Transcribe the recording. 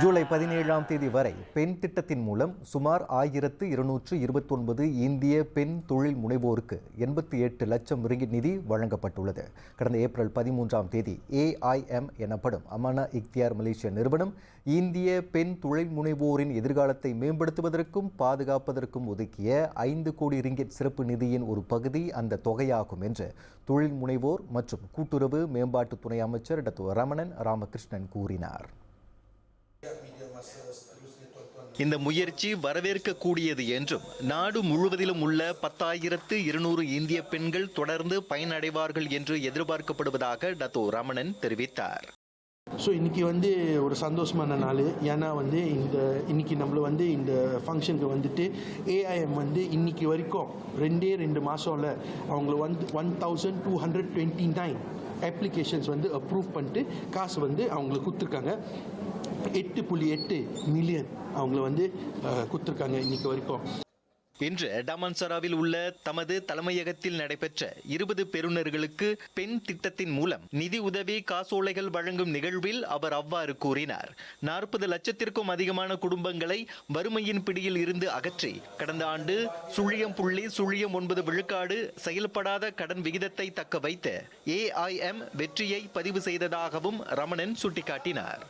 ஜூலை பதினேழாம் தேதி வரை பெண் திட்டத்தின் மூலம் சுமார் ஆயிரத்து இருநூற்று இருபத்தொன்பது இந்திய பெண் தொழில் முனைவோருக்கு எண்பத்தி எட்டு லட்சம் ரிங்கிட் நிதி வழங்கப்பட்டுள்ளது. கடந்த ஏப்ரல் பதிமூன்றாம் தேதி ஏஐஎம் எனப்படும் அமானா இக்தியார் மலேசிய நிறுவனம் இந்திய பெண் தொழில் முனைவோரின் எதிர்காலத்தை மேம்படுத்துவதற்கும் பாதுகாப்பதற்கும் ஒதுக்கிய ஐந்து கோடி ரிங்கிட் சிறப்பு நிதியின் ஒரு பகுதி அந்த தொகையாகும் என்று தொழில் முனைவோர் மற்றும் கூட்டுறவு மேம்பாட்டு துணை அமைச்சர் டத்து ரமணன் ராமகிருஷ்ணன் கூறினார். இந்த முயற்சி வரவேற்கக்கூடியது என்றும் நாடு முழுவதிலும் உள்ள பத்தாயிரத்து இருநூறு இந்திய பெண்கள் தொடர்ந்து பயனடைவார்கள் என்று எதிர்பார்க்கப்படுவதாக டத்தோ ரமணன் தெரிவித்தார். ஸோ இன்றைக்கி வந்து ஒரு சந்தோஷமான நாள். ஏன்னா வந்து இந்த இன்னைக்கு நம்மள வந்து இந்த ஃபங்க்ஷனுக்கு வந்துட்டு ஏஐஎம் வந்து இன்னைக்கு வரைக்கும் ரெண்டே ரெண்டு மாதம்ல அவங்கள வந்து one thousand two hundred twenty nine applications வந்து அப்ரூவ் பண்ணிட்டு காசு வந்து அவங்களுக்கு கொடுத்துருக்காங்க. எட்டு புள்ளி எட்டு மில்லியன் அவங்கள வந்து கொடுத்துருக்காங்க இன்னைக்கு வரைக்கும். இன்று டாமான்சராவில் உள்ள தமது தலைமையகத்தில் நடைபெற்ற இருபது பெறுநர்களுக்கு பெண் திட்டத்தின் மூலம் நிதி உதவி காசோலைகள் வழங்கும் நிகழ்வில் அவர் அவ்வாறு கூறினார். நாற்பது லட்சத்திற்கும் அதிகமான குடும்பங்களை வறுமையின் பிடியில் இருந்து அகற்றி கடந்த ஆண்டு சுழியம் புள்ளி சுழியம் ஒன்பது விழுக்காடு செயல்படாத கடன் விகிதத்தை தக்க வைத்து ஏஐஎம் வெற்றியை பதிவு செய்ததாகவும் ரமணன் சுட்டிக்காட்டினார்.